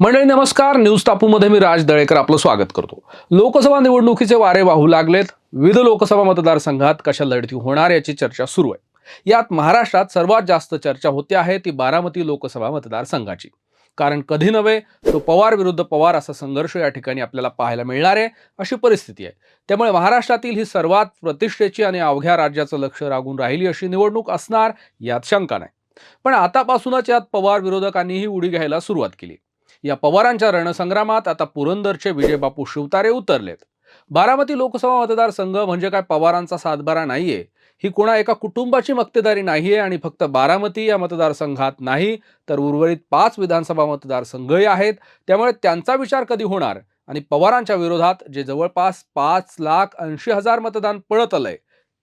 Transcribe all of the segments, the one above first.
मंडळी नमस्कार. न्यूज टापूमध्ये मी राज दळेकर आपलं स्वागत करतो. लोकसभा निवडणुकीचे वारे वाहू लागलेत. विविध लोकसभा मतदारसंघात कशा लढती होणार याची चर्चा सुरू आहे. यात महाराष्ट्रात सर्वात जास्त चर्चा होते आहे ती बारामती लोकसभा मतदारसंघाची. कारण कधी नव्हे तो पवार विरुद्ध पवार असा संघर्ष या ठिकाणी आपल्याला पाहायला मिळणार आहे अशी परिस्थिती आहे. त्यामुळे महाराष्ट्रातील ही सर्वात प्रतिष्ठेची आणि अवघ्या राज्याचं लक्ष रागून राहिली अशी निवडणूक असणार यात शंका नाही. पण आतापासूनच यात पवार विरोधकांनीही उडी घ्यायला सुरुवात केली. या पवारांच्या रणसंग्रामात आता पुरंदरचे विजयबापू शिवतारे उतरलेत. बारामती लोकसभा मतदारसंघ म्हणजे काय पवारांचा सातबारा नाहीये. ही कुणा एका कुटुंबाची मक्तेदारी नाहीये आणि फक्त बारामती या मतदारसंघात नाही तर उर्वरित पाच विधानसभा मतदारसंघही आहेत. त्यामुळे त्यांचा विचार कधी होणार? आणि पवारांच्या विरोधात जे जवळपास पाच लाख ऐंशी हजार मतदान पळत आलंय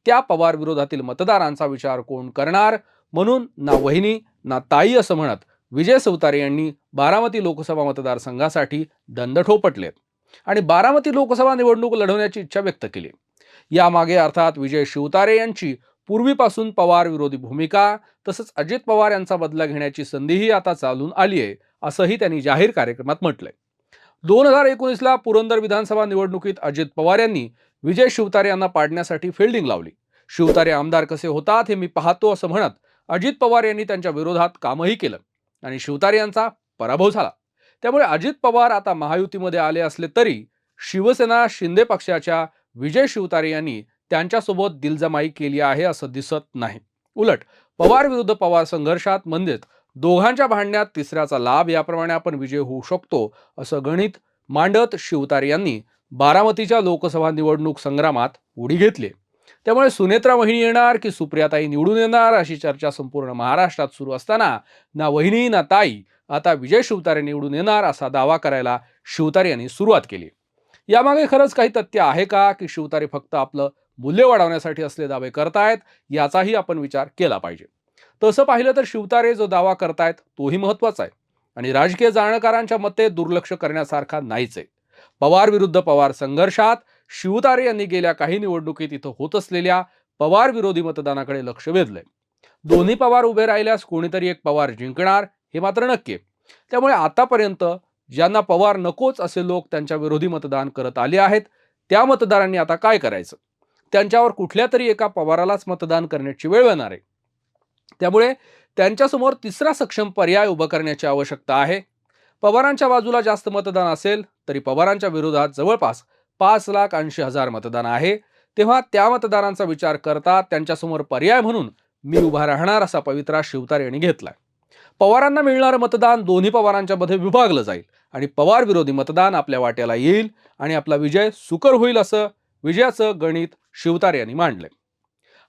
त्या पवार विरोधातील मतदारांचा विचार कोण करणार? म्हणून ना वहिनी ना ताई असं म्हणत विजय सवतारे यांनी बारामती लोकसभा मतदारसंघासाठी दंड ठोपटलेत आणि बारामती लोकसभा निवडणूक लढवण्याची इच्छा व्यक्त केली. यामागे अर्थात विजय शिवतारे यांची पूर्वीपासून पवार विरोधी भूमिका तसंच अजित पवार यांचा बदला घेण्याची संधीही आता चालून आली आहे असंही त्यांनी जाहीर कार्यक्रमात म्हटलंय. दोन हजार एकोणीसला पुरंदर विधानसभा निवडणुकीत अजित पवार यांनी विजय शिवतारे यांना पाडण्यासाठी फिल्डिंग लावली. शिवतारे आमदार कसे होतात हे मी पाहतो असं म्हणत अजित पवार यांनी त्यांच्या विरोधात कामही केलं. आणि शिवतारे यांचा पराभव झाला. त्यामुळे अजित पवार आता महायुतीमध्ये आले असले तरी शिवसेना शिंदे पक्षाच्या विजय शिवतारे यांनी त्यांच्यासोबत दिलजमाई केली आहे असं दिसत नाही. उलट पवार विरुद्ध पवार संघर्षात म्हणजेच दोघांच्या भांडण्यात तिसऱ्याचा लाभ याप्रमाणे आपण विजय होऊ शकतो असं गणित मांडत शिवतारे यांनी बारामतीच्या लोकसभा निवडणूक संग्रामात उडी घेतली. त्यामुळे सुनेत्रा वहिनी येणार की सुप्रियाताई निवडून येणार अशी चर्चा संपूर्ण महाराष्ट्रात सुरू असताना ना वहिनी ना ताई आता विजय शिवतारे निवडून येणार असा दावा करायला शिवतारे यांनी सुरुवात केली. यामागे खरंच काही तथ्य आहे का की शिवतारे फक्त आपलं मूल्य वाढवण्यासाठी असले दावे करतायत याचाही आपण विचार केला पाहिजे. तसं पाहिलं तर शिवतारे जो दावा करतायत तोही महत्त्वाचा आहे. आणि राजकीय जाणकारांच्या मते दुर्लक्ष करण्यासारखा नाहीच आहे. पवार विरुद्ध पवार संघर्षात शिवतारे यांनी गेल्या काही निवडणुकीत इथं होत असलेल्या पवार विरोधी मतदानाकडे लक्ष वेधलंय. दोन्ही पवार उभे राहिल्यास कोणीतरी एक पवार जिंकणार हे मात्र नक्की त्यामुळे आतापर्यंत ज्यांना पवार नकोच असे लोक त्यांच्या विरोधी मतदान करत आले आहेत त्या मतदारांनी आता काय करायचं? त्यांच्यावर कुठल्या तरी एका पवारालाच मतदान करण्याची वेळ येणार आहे. त्यामुळे त्यांच्यासमोर तिसरा सक्षम पर्याय उभा करण्याची आवश्यकता आहे. पवारांच्या बाजूला जास्त मतदान असेल तरी पवारांच्या विरोधात जवळपास पाच लाख ऐंशी हजार मतदान आहे. तेव्हा त्या मतदारांचा विचार करता त्यांच्यासमोर पर्याय म्हणून मी उभा राहणार असा पवित्रा शिवतार यांनी घेतलाय. पवारांना मिळणारं मतदान दोन्ही पवारांच्या मध्ये विभागलं जाईल आणि पवार विरोधी मतदान आपल्या वाट्याला येईल आणि आपला विजय सुकर होईल असं विजयाचं गणित शिवतारे यांनी मांडलंय.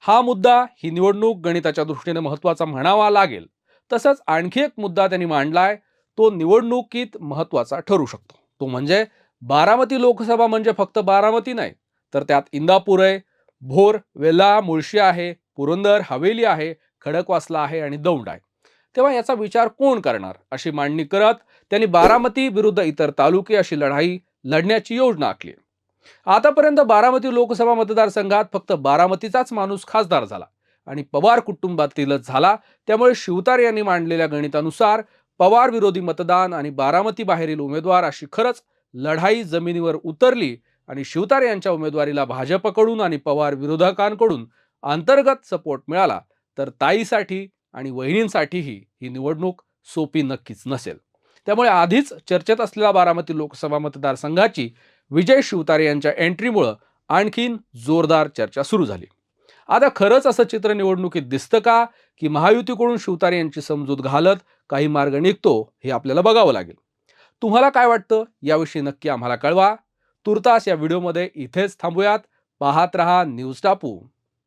हा मुद्दा ही निवडणूक गणिताच्या दृष्टीने महत्त्वाचा म्हणावा लागेल. तसंच आणखी एक मुद्दा त्यांनी मांडलाय तो निवडणुकीत महत्त्वाचा ठरू शकतो. तो म्हणजे बारामती लोकसभा म्हणजे फक्त बारामती नाही तर त्यात इंदापूर आहे भोर वेल्हा मुळशी आहे पुरंदर हवेली आहे खडकवासला आहे आणि दौंड आहे. तेव्हा याचा विचार कोण करणार अशी मांडणी करत त्यांनी बारामती विरुद्ध इतर तालुके अशी लढाई लढण्याची योजना आखली. आतापर्यंत बारामती लोकसभा मतदारसंघात फक्त बारामतीचाच माणूस खासदार झाला आणि पवार कुटुंबातीलच झाला. त्यामुळे शिवतार यांनी मांडलेल्या गणितानुसार पवार विरोधी मतदान आणि बारामती बाहेरील उमेदवार अशी खरंच लढाई जमिनीवर उतरली आणि शिवतारे यांच्या उमेदवारीला भाजपकडून आणि पवार विरोधकांकडून अंतर्गत सपोर्ट मिळाला तर ताईसाठी आणि वहिनींसाठीही ही निवडणूक सोपी नक्कीच नसेल. त्यामुळे आधीच चर्चेत असलेल्या बारामती लोकसभा मतदारसंघाची विजय शिवतारे यांच्या एंट्रीमुळं आणखीन जोरदार चर्चा सुरू झाली. आता खरंच असं चित्र निवडणुकीत दिसतं का की महायुतीकडून शिवतारे यांची समजूत घालत काही मार्ग निघतो हे आपल्याला बघावं लागेल. तुम्हाला काय वाटतं? याविषयी नक्की आम्हाला कळवा. तुर्तास या व्हिडिओमध्ये इथेच थांबूयात. पाहत रहा न्यूज टापू.